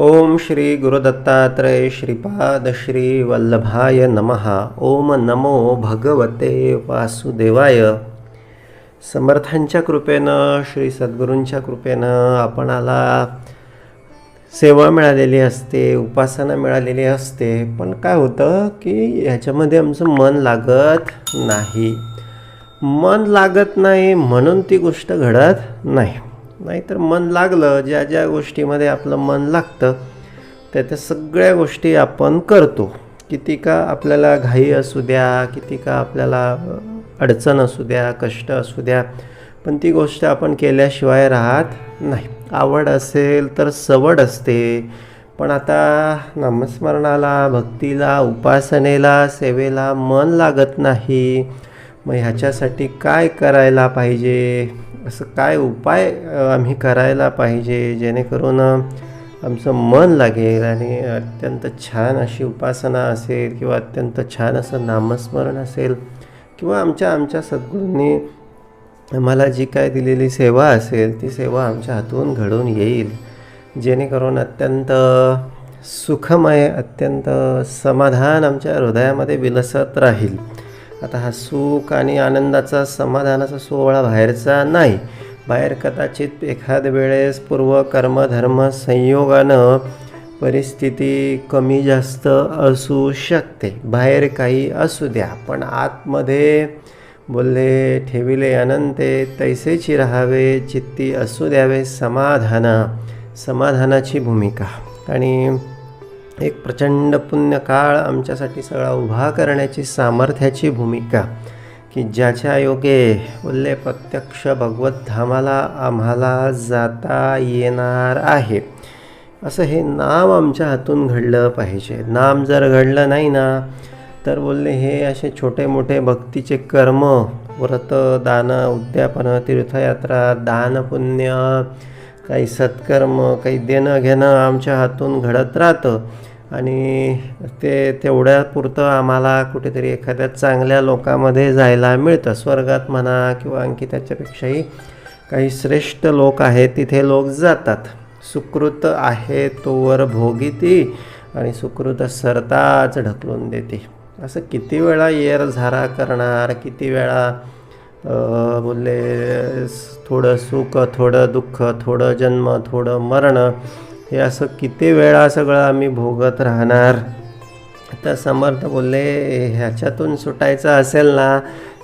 ओम श्री गुरुदत्तात्रय श्रीपाद श्री वल्लभाय नमः. ओम नमो भगवते वासुदेवाय. समर्थांच्या कृपेनं श्री सद्गुरूंच्या कृपेनं आपणाला सेवा मिळालेली असते उपासना मिळालेली असते. पण काय होतं की ह्याच्यामध्ये आमचं मन लागत नाही. मन लागत नाही म्हणून ती गोष्ट घडत नाही. नाहीतर मन लागलं ज्या ज्या गोष्टीमध्ये आपलं मन लागतं त्या त्या सगळ्या गोष्टी आपण करतो. किती का आपल्याला घाई असू द्या किती का आपल्याला अडचण असू द्या कष्ट असू द्या पण ती गोष्ट आपण केल्याशिवाय राहत नाही. आवड असेल तर सवड असते. पण आता नामस्मरणाला भक्तीला उपासनेला सेवेला मन लागत नाही. मग ह्याच्यासाठी काय करायला पाहिजे? असं काय उपाय आम्ही करायला पाहिजे जेणेकरून आमचं मन लागेल आणि अत्यंत छान अशी उपासना असेल किंवा अत्यंत छान असं नामस्मरण असेल किंवा आमच्या आमच्या सद्गुरूंनी आम्हाला जी काय दिलेली सेवा असेल ती सेवा आमच्या हातून घडून येईल. जेणेकरून अत्यंत सुखमय अत्यंत समाधान आमच्या हृदयामध्ये विलसत राहील. आता हा सुख आणि आनंदाचा समाधानाचा सोहळा बाहेरचा नाही. बाहेर कदाचित एखाद वेळेस पूर्व कर्मधर्म संयोगानं परिस्थिती कमी जास्त असू शकते. बाहेर काही असू द्या पण आतमध्ये बोलले ठेविले अनंते तैसेची राहावे चित्ती असू द्यावे समाधान समाधानाची भूमिका. आणि एक प्रचंड पुण्यकाळ आमच्यासाठी सगळा उभा करण्याची सामर्थ्याची भूमिका. की ज्याच्या योगे बोलले प्रत्यक्ष भगवतधामाला आम्हाला जाता येणार आहे. असं हे नाम आमच्या हातून घडलं पाहिजे. नाम जर घडलं नाही ना तर बोलले हे असे छोटे मोठे भक्तीचे कर्म व्रत दान उद्यापन तीर्थयात्रा दान पुण्य काही सत्कर्म काही देणं घेणं आमच्या हातून घडत राहतं. आणि ते तेवढ्यापुरतं आम्हाला कुठेतरी एखाद्या चांगल्या लोकामध्ये जायला मिळतं. स्वर्गात म्हणा किंवा आणखी त्याच्यापेक्षाही काही श्रेष्ठ लोक आहेत तिथे लोक जातात. सुकृत आहे तोवर भोगीती आणि सुकृत सरताच ढकलून देते. असं किती वेळा येर झारा करणार किती वेळा बोलले थोडं सुख थोडं दुःख थोडं जन्म थोडं मरण हे असं किती वेळा सगळं आम्ही भोगत राहणार? तर समर्थ बोलले ह्याच्यातून सुटायचं असेल ना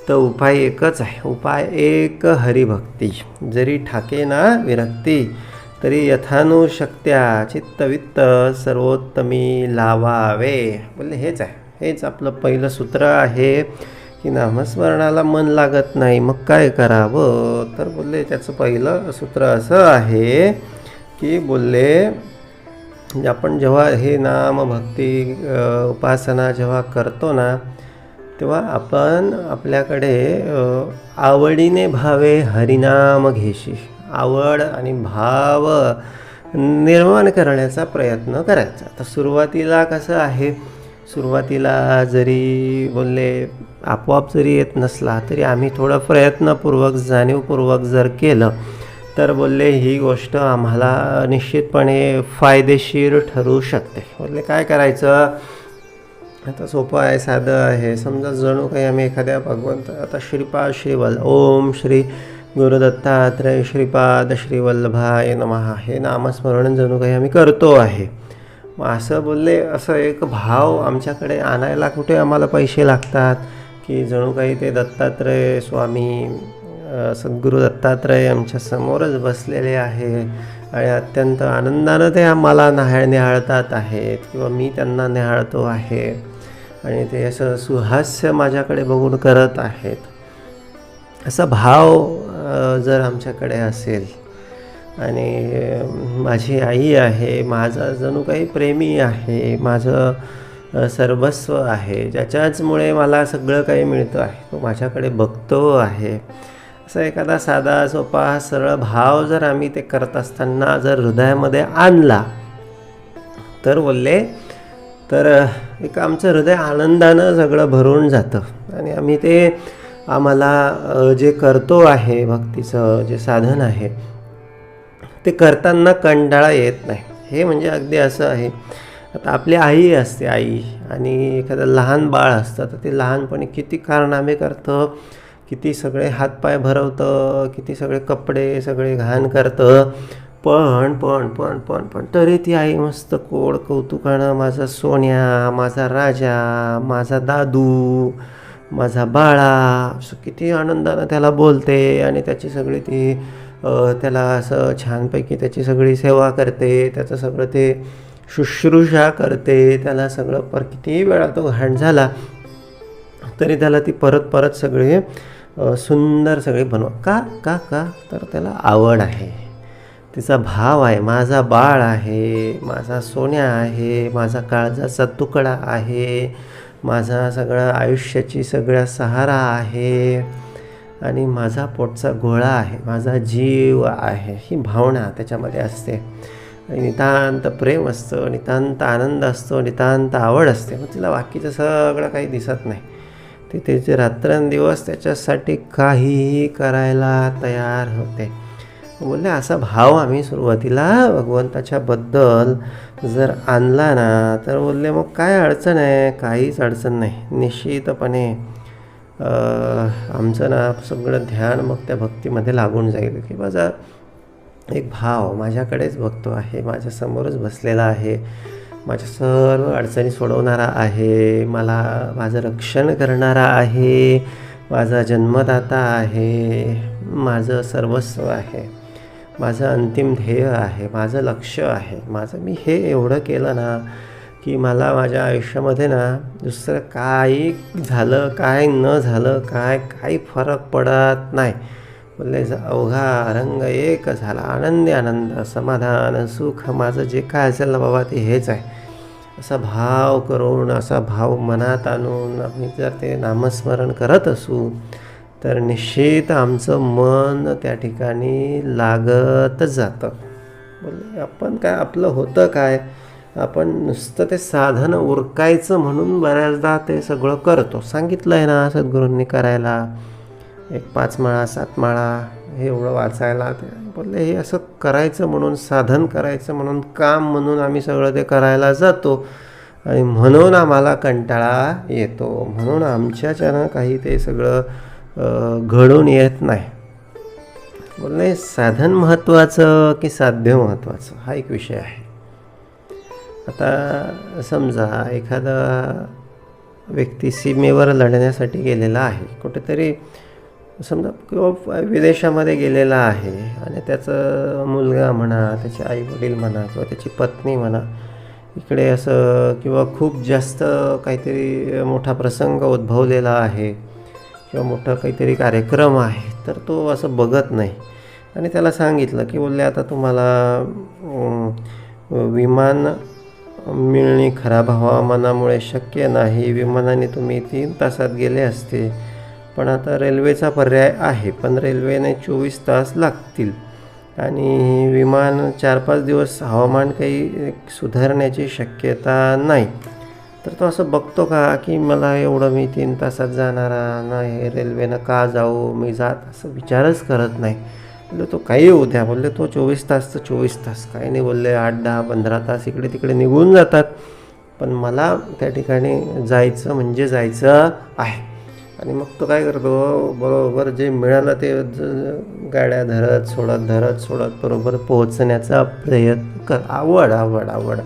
तर उपाय एकच आहे. उपाय एक हरिभक्ती. जरी ठाके ना विरक्ती तरी यथानुशक्त्या चित्तवित्त सर्वोत्तमी लावावे. बोलले हेच आहे. हेच आपलं पहिलं सूत्र आहे की नामस्मरणाला मन लागत नाही. मग काय करावं? तर बोलले त्याचं पहिलं सूत्र असं आहे की बोलले म्हणजे आपण जेव्हा हे नाम भक्ती उपासना जेव्हा करतो ना तेव्हा आपण आपल्याकडे आवडीने भावे हरिनाम घेशी आवड आणि भाव निर्माण करण्याचा प्रयत्न करायचा. तर सुरुवातीला कसं आहे? सुरुवातीला जरी बोलले आपोआप जरी येत नसला तरी आम्ही थोडं प्रयत्नपूर्वक जाणीवपूर्वक जर केलं तर बोलले ही गोष्ट आम्हाला निश्चितपणे फायदेशीर ठरू शकते. बोलले काय करायचं? आता सोपं आहे साधं आहे. समजा जणू काही आम्ही एखाद्या भगवंत आता श्रीपाद श्रीवल्ल ओम श्री गुरुदत्तात्रय श्रीपाद श्रीवल्लभाय नमहा हे नामस्मरण जणू काही आम्ही करतो आहे. मग असं बोलले असं एक भाव आमच्याकडे आणायला कुठे आम्हाला पैसे लागतात? की जणू काही ते दत्तात्रय स्वामी सद्गुरू दत्तात्रय आमच्या समोरच बसलेले आहे आणि अत्यंत आनंदानं ते आम्हाला न्याहाळ निहाळतात आहेत किंवा मी त्यांना निहाळतो आहे. आणि ते असं सुहास्य माझ्याकडे बघून करत आहेत. असा भाव जर आमच्याकडे असेल आणि माझी आई आहे माझा जणू काही प्रेमी आहे माझं सर्वस्व आहे ज्याच्याचमुळे मला सगळं काही मिळतं आहे तो माझ्याकडे बघतो आहे. असा एखादा साधा सोपा सरळ भाव जर आम्ही ते करत असताना जर हृदयामध्ये आणला तर बोलले तर एक आमचं हृदय आनंदानं सगळं भरून जातं. आणि आम्ही ते आम्हाला जे करतो आहे भक्तीचं जे साधन आहे ते करताना कंटाळा येत नाही. हे म्हणजे अगदी असं आहे. आता आपली आई असते आई आणि एखादं लहान बाळ असतं तर ते लहानपणी किती कारनामे करतं? किती सगळे हातपाय भरवतं किती सगळे कपडे सगळे घाण करतं. पण पण पण पण पण तरी ती आई मस्त कोड कौतुकानं माझा सोन्या माझा राजा माझा दादू माझा बाळा असं किती आनंदानं त्याला बोलते आणि त्याची सगळी ती त्याला असं छानपैकी त्याची सगळी सेवा करते त्याचं सगळं ते शुश्रूषा करते त्याला सगळं पर कितीही वेळा तो घाण झाला तरी त्याला ती परत परत सगळे सुंदर सगळे बनवा. का का का? तर त्याला आवड आहे. तिचा भाव आहे. माझा बाळ आहे. माझा सोन्या आहे. माझा काळजाचा तुकडा आहे. माझा सगळा आयुष्याची सगळ्या सहारा आहे. आणि माझा पोटचा गोळा आहे. माझा जीव आहे. ही भावना त्याच्यामध्ये असते. आणि नितांत प्रेम असतं. नितांत आनंद असतो. नितांत आवड असते. मग तिला बाकीचं सगळं काही दिसत नाही. त्याचे रात्रंदिवस त्याच्यासाठी काहीही करायला तयार होते. बोलले असा भाव आम्ही सुरुवातीला भगवंताच्याबद्दल जर आणला ना तर बोलले मग काय अडचण आहे? काहीच अडचण नाही. निश्चितपणे आमचं ना सगळं ध्यान मग त्या भक्तीमध्ये लागून जाईल. की माझा एक भाव माझ्याकडेच बघतो आहे माझ्यासमोरच बसलेला आहे. माझ्या सर्व अडचणी सोडवणारा आहे मला माझं रक्षण करणारा आहे माझा जन्मदाता आहे माझं सर्वस्व आहे माझं अंतिम ध्येय आहे माझं लक्ष आहे माझं मी हे एवढं केलं ना की मला माझ्या आयुष्यामध्ये ना दुसरं काही झालं काय न झालं काय काही फरक पडत नाही. बोलले अवघा रंग एक झाला आनंदी आनंद समाधान सुख माझं जे काय असेल ना बाबा ते हेच आहे. असा भाव करून असा भाव मनात आणून आम्ही जर ते नामस्मरण करत असू तर निश्चित आमचं मन त्या ठिकाणी लागतच जातं. बोलले आपण काय आपलं होतं काय? आपण नुसतं ते साधन उरकायचं म्हणून बऱ्याचदा ते सगळं करतो. सांगितलं आहे ना सद्गुरूंनी करायला. एक पाच माळा सात माळा. हे एवढं वाचायला ते बोलले हे असं करायचं म्हणून साधन करायचं म्हणून काम म्हणून आम्ही सगळं ते करायला जातो आणि म्हणून आम्हाला कंटाळा येतो. म्हणून आमच्याच्यानं काही ते सगळं घडून येत नाही. बोलले साधन महत्त्वाचं की साध्य महत्त्वाचं? हा एक विषय आहे. आता समजा एखादा व्यक्ती सीमेवर लढण्यासाठी गेलेला आहे. कुठेतरी समजा किंवा विदेशामध्ये गेलेला आहे आणि त्याचं मुलगा म्हणा त्याचे आई वडील म्हणा किंवा त्याची पत्नी म्हणा इकडे असं किंवा खूप जास्त काहीतरी मोठा प्रसंग उद्भवलेला आहे किंवा मोठा काहीतरी कार्यक्रम आहे तर तो असं बघत नाही. आणि त्याला सांगितलं की बोलले आता तुम्हाला विमान मिळणे खराब हवामानामुळे शक्य नाही. विमानाने तुम्ही तीन तासात गेले असते. पण आता रेल्वेचा पर्याय आहे. पण रेल्वेने चोवीस तास लागतील. आणि विमान चार पाच दिवस हवामान काही सुधारण्याची शक्यता नाही. तर तो असं बघतो का की मला एवढं मी तीन तासात जाणारा नाही रेल्वेनं का जाऊ? मी जात असं विचारच करत नाही. बोलले तो काही येऊ द्या. बोलले तो चोवीस तास तर चोवीस तास. काही नाही बोलले आठ दहा पंधरा तास इकडे तिकडे निघून जातात. पण मला त्या ठिकाणी जायचं म्हणजे जायचं आहे. आणि मग तो काय करतो बरोबर जे मिळालं ते ज- गाड्या धरत सोडत धरत सोडत बरोबर पोहोचण्याचा प्रयत्न कर. आवड आवड आवड.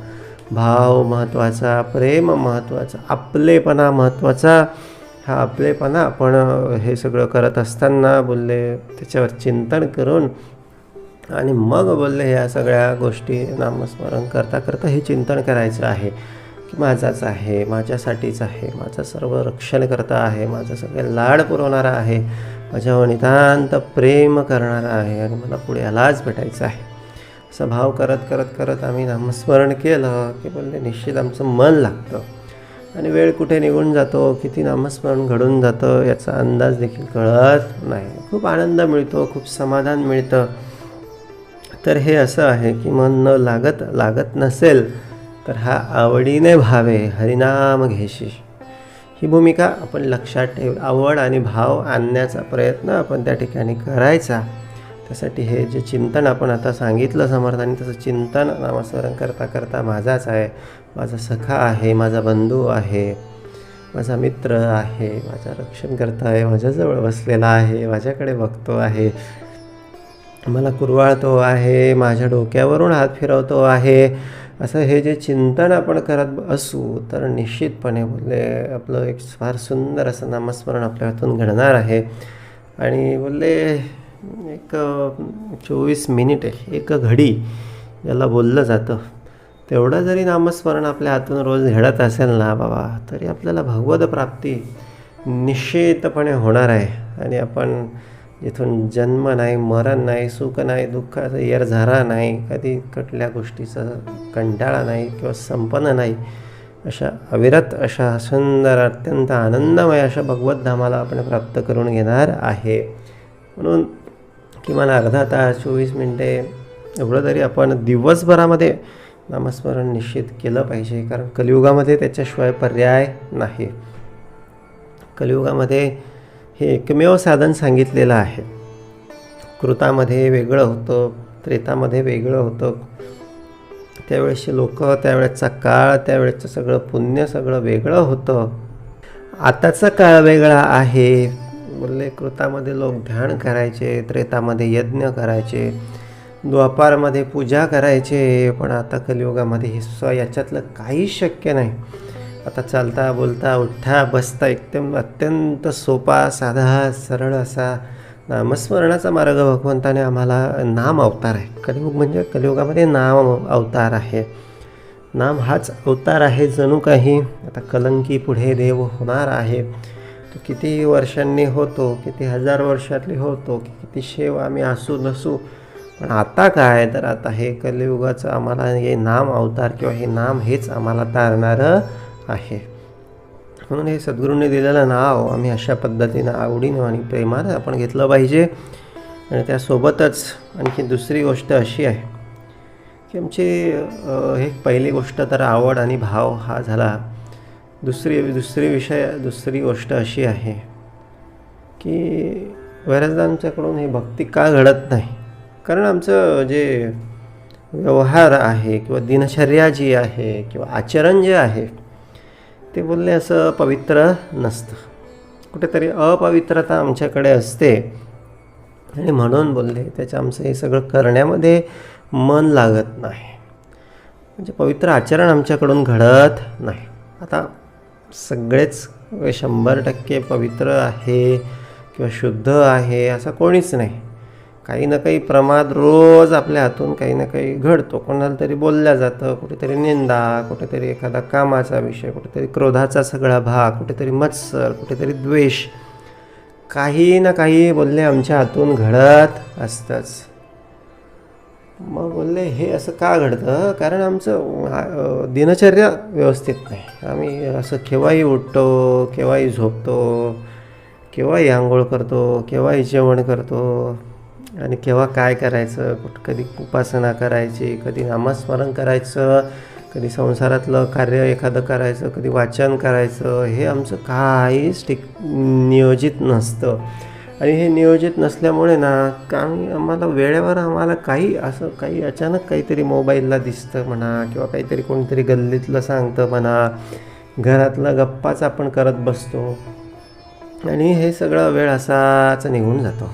भाव महत्त्वाचा प्रेम महत्त्वाचा आपलेपणा महत्त्वाचा हा आपलेपणा आपण हे सगळं करत असताना बोलले त्याच्यावर चिंतन करून आणि मग बोलले ह्या सगळ्या गोष्टी नामस्मरण करता करता हे चिंतन करायचं आहे. की माझाच आहे माझ्यासाठीच आहे माझं सर्व रक्षण करता आहे माझं सगळे लाड पुरवणारा आहे माझ्यावर नितांत प्रेम करणारा आहे आणि मला पुढे यालाच भेटायचं आहे. असा भाव करत करत करत आम्ही नामस्मरण केलं की बोलले निश्चित आमचं मन लागतं. आणि वेळ कुठे निघून जातो किती नामस्मरण घडून जातं याचा अंदाज देखील कळत नाही. खूप आनंद मिळतो खूप समाधान मिळतं. तर हे असं आहे की मन न लागत लागत नसेल तर हा आवडीने भावे हरिनाम घेशी. ही भूमिका आपण लक्षात ठेव आवड आणि भाव आणण्याचा प्रयत्न आपण त्या ठिकाणी करायचा. त्यासाठी हे जे चिंतन आपण आता सांगितलं समर्थाने तसं चिंतन नामस्मरण करता करता माझाच आहे. माझा सखा आहे माझा बंधू आहे माझा मित्र आहे माझा रक्षण करता आहे माझ्याजवळ बसलेला आहे माझ्याकडे बघतो आहे. मला कुरवाळतो आहे माझ्या डोक्यावरून हात फिरवतो आहे. असं हे जे चिंतन आपण करत असू तर निश्चितपणे बोलले आपलं एक फार सुंदर असं नामस्मरण आपल्या हातून घडणार आहे. आणि बोलले एक चोवीस मिनिटे एक घडी याला बोललं जातं. तेवढं जरी नामस्मरण आपल्या हातून रोज घडत असेल ना बाबा तरी आपल्याला भगवत प्राप्ती निश्चितपणे होणार आहे. आणि आपण जिथून जन्म नाही मरण नाही सुख नाही दुःखाचं येरझारा नाही कधी कुठल्या गोष्टीचा कंटाळा नाही किंवा संपन्न नाही अशा अविरत अशा सुंदर अत्यंत आनंदमय अशा भगवद्धामाला आपण प्राप्त करून घेणार आहे. म्हणून किमान अर्धा तास चोवीस मिनटे एवढं तरी आपण दिवसभरामध्ये नामस्मरण निश्चित केलं पाहिजे कारण कलियुगामध्ये त्याच्याशिवाय पर्याय नाही. कलियुगामध्ये हे एकमेव साधन सांगितलेलं आहे. कृतामध्ये वेगळं होतं त्रेतामध्ये वेगळं होतं. त्यावेळेसचे लोक त्यावेळेचा काळ त्यावेळेचं सगळं पुण्य सगळं वेगळं होतं. आताचा काळ वेगळा आहे. बोलले कृतामध्ये लोक ध्यान करायचे त्रेतामध्ये यज्ञ करायचे द्वापारमध्ये पूजा करायचे पण आता कलियुगामध्ये हे स याच्यातलं काहीच शक्य नाही. आता चालता बोलता उठता बसता एकदम अत्यंत सोपा साधा सरळ असा नामस्मरणाचा मार्ग भगवंताने आम्हाला नाम अवतार आहे. कलियुग म्हणजे कलियुगामध्ये नाम अवतार आहे. नाम हाच अवतार आहे जणू काही. आता कलंकी पुढे देव होणार आहे. तो किती वर्षांनी होतो किती हजार वर्षातली होतो की किती शेव आम्ही असू नसू. पण आता काय? तर आता हे कलियुगाचं आम्हाला हे नाम अवतार किंवा हे नाम हेच आम्हाला तारणारं आहे. म्हणून हे सद्गुरूंनी दिलेलं नाव आम्ही अशा पद्धतीनं आवडीनं आणि प्रेमानं आपण घेतलं पाहिजे. आणि त्यासोबतच आणखी दुसरी गोष्ट अशी आहे की आमची हे पहिली गोष्ट तर आवड आणि भाव हा झाला. दुसरी दुसरी विषय दुसरी गोष्ट अशी आहे की बऱ्याचदा आमच्याकडून हे भक्ती का घडत नाही? कारण आमचं जे व्यवहार आहे किंवा दिनचर्या जी आहे किंवा आचरण जे आहे ते बोलले असं पवित्र नसतं. कुठेतरी अपवित्रता आमच्याकडे असते. आणि म्हणून बोलले त्याचं आमचं हे सगळं करण्यामध्ये मन लागत नाही. म्हणजे पवित्र आचरण आमच्याकडून घडत नाही. आता सगळेच शंभर टक्के पवित्र आहे किंवा शुद्ध आहे असं कोणीच नाही. काही ना काही प्रमाद रोज आपल्या हातून काही ना काही घडतो. कोणाला तरी बोलल्या जातं कुठेतरी निंदा कुठेतरी एखादा कामाचा विषय कुठेतरी क्रोधाचा सगळा भाग कुठेतरी मत्सर कुठेतरी द्वेष. काही ना काही बोलले आमच्या हातून घडत असतंच. मग बोलले हे असं का घडतं? कारण आमचं दिनचर्या व्यवस्थित नाही. आम्ही असं केव्हाही उठतो केव्हाही झोपतो केव्हाही आंघोळ करतो केव्हाही जेवण करतो. आणि केव्हा काय करायचं कुठं कधी उपासना करायची कधी नामस्मरण करायचं कधी संसारातलं कार्य एखादं करायचं कधी वाचन करायचं हे आमचं काहीच ठीक नियोजित नसतं. आणि हे नियोजित नसल्यामुळे ना आम्ही आम्हाला वेळेवर आम्हाला काही असं काही अचानक काहीतरी मोबाईलला दिसतं म्हणा किंवा काहीतरी कोणीतरी गल्लीतलं सांगतं म्हणा घरातला गप्पाच आपण करत बसतो. आणि हे सगळा वेळ असाच निघून जातो.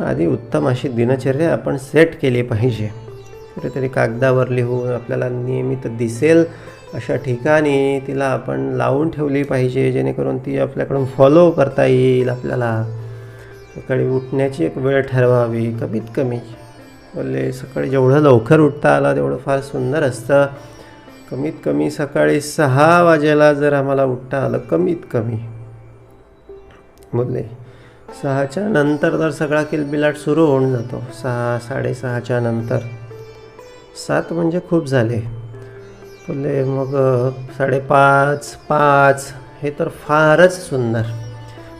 आधी उत्तम अशी दिनचर्या आपण सेट केली पाहिजे. कुठेतरी कागदावर लिहून आपल्याला नियमित दिसेल अशा ठिकाणी तिला आपण लावून ठेवली पाहिजे जेणेकरून ती आपल्याकडून फॉलो करता येईल आपल्याला. सकाळी उठण्याची एक वेळ ठरवावी कमीत कमी. बोलले सकाळी जेवढं लवकर उठता आला तेवढं फार सुंदर असतं. कमीत कमी सकाळी सहा वाजेला जर आम्हाला उठता आलं कमीत कमी. बोलले सहाच्या नंतर तर सगळा किलबिलाट सुरू होऊन जातो. सहा साडेसहाच्या नंतर. सात म्हणजे खूप झाले. बोलले मग साडेपाच पाच हे तर फारच सुंदर.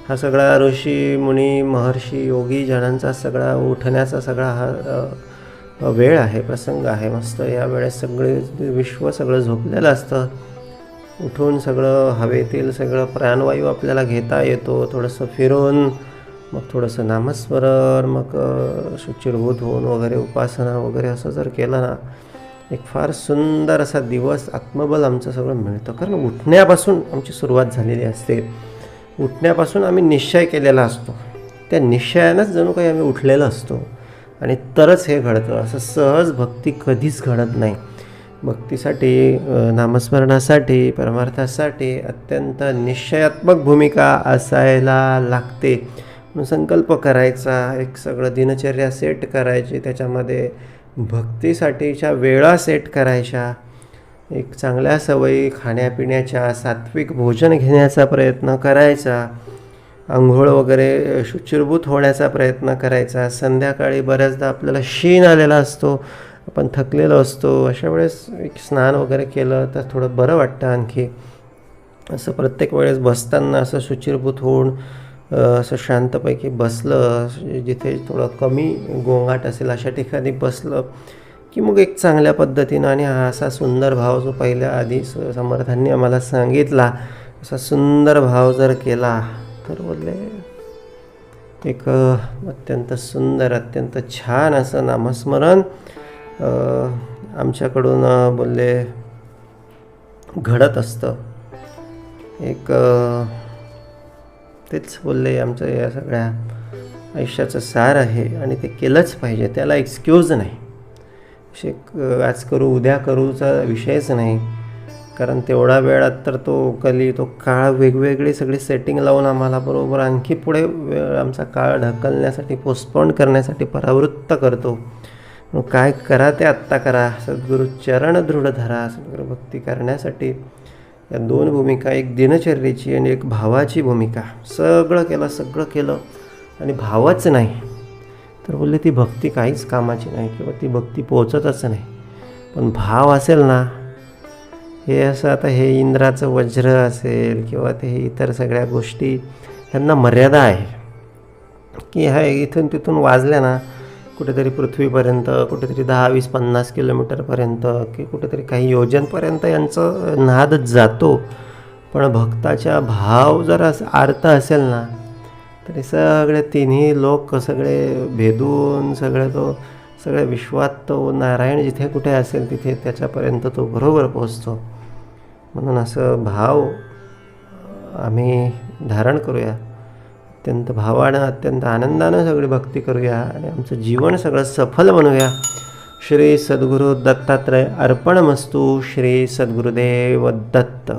हा सगळा ऋषी मुनी महर्षी योगी जणांचा सगळा उठण्याचा सगळा हा वेळ आहे प्रसंग आहे मस्त. या वेळेस सगळे विश्व सगळं झोपलेलं असतं. उठून सगळं हवेतील सगळं प्राणवायू आपल्याला घेता येतो. थोडंसं फिरून मग थोडंसं नामस्मरण मग शुचिरभूत होऊन वगैरे उपासना वगैरे असं जर केलं ना एक फार सुंदर असा दिवस आत्मबल आमचं सगळं मिळतं. कारण उठण्यापासून आमची सुरुवात झालेली असते. उठण्यापासून आम्ही निश्चय केलेला असतो. त्या निश्चयानंच जणू काही आम्ही उठलेलो असतो. आणि तरच हे घडतं. असं सहज भक्ती कधीच घडत नाही. भक्तीसाठी नामस्मरणासाठी परमार्थासाठी अत्यंत निश्चयात्मक भूमिका असायला लागते. संकल्प करायचा एक सगळं दिनचर्या सेट करायची त्याच्यामध्ये भक्तीसाठीच्या वेळा सेट करायच्या. एक चांगल्या सवयी खाण्यापिण्याच्या सात्विक भोजन घेण्याचा प्रयत्न करायचा. आंघोळ वगैरे शुचिरभूत होण्याचा प्रयत्न करायचा. संध्याकाळी बऱ्याचदा आपल्याला शीण आलेला असतो आपण थकलेलो असतो. अशा वेळेस एक स्नान वगैरे केलं तर थोडं बरं वाटतं आणखी. असं प्रत्येक वेळेस बसताना असं शुचिरभूत होऊन असं शांतपैकी बसलं जिथे थोडं कमी गोंगाट असेल अशा ठिकाणी बसलं की मग एक चांगल्या पद्धतीनं आणि हा असा सुंदर भाव जो पहिल्या आधी स- समर्थांनी आम्हाला सांगितला असा सुंदर भाव जर केला तर बोलले एक अत्यंत सुंदर अत्यंत छान असं नामस्मरण आमच्याकडून बोलले घडत असतं. एक तेच बोलले आमचं या सगळ्या आयुष्याचं सार आहे आणि ते केलंच पाहिजे त्याला एक्सक्यूज नाही. असे क- आज करू उद्या करूचा विषयच नाही. कारण तेवढा वेळात तर तो कली तो काळ वेगवेगळी सगळी सेटिंग लावून आम्हाला बरोबर आणखी पुढे वेळ आमचा काळ ढकलण्यासाठी पोस्टपोन करण्यासाठी परावृत्त करतो. मग काय करा ते आत्ता करा. सद्गुरू चरण दृढ धरा. सद्गुरू भक्ती करण्यासाठी या दोन भूमिका एक दिनचर्येची आणि एक भावाची भूमिका. सगळं केलं सगळं केलं आणि भावच नाही. तर बोलले ती भक्ती काहीच कामाची नाही किंवा ती भक्ती पोचतच नाही. पण भाव असेल ना हे असं आता हे इंद्राचं वज्र असेल किंवा ते हे इतर सगळ्या गोष्टी ह्यांना मर्यादा आहे. की ह्या इथून तिथून वाजल्या ना कुठेतरी पृथ्वीपर्यंत कुठेतरी दहा वीस पन्नास किलोमीटरपर्यंत की कुठेतरी काही योजनपर्यंत यांचं नाद जातो. पण भक्ताच्या भाव जर असं आर्त असेल ना तरी सगळे तिन्ही लोक सगळे भेदून सगळे तो सगळ्या विश्वात तो नारायण जिथे कुठे असेल तिथे त्याच्यापर्यंत तो बरोबर पोचतो म्हणून असं भाव आम्ही धारण करूया. अत्यंत भावानं अत्यंत आनंदानं सगळी भक्ती करूया आणि आमचं जीवन सगळं सफल बनवूया श्री सद्गुरू दत्तात्रय अर्पणमस्तू. श्री सद्गुरुदेव दत्त.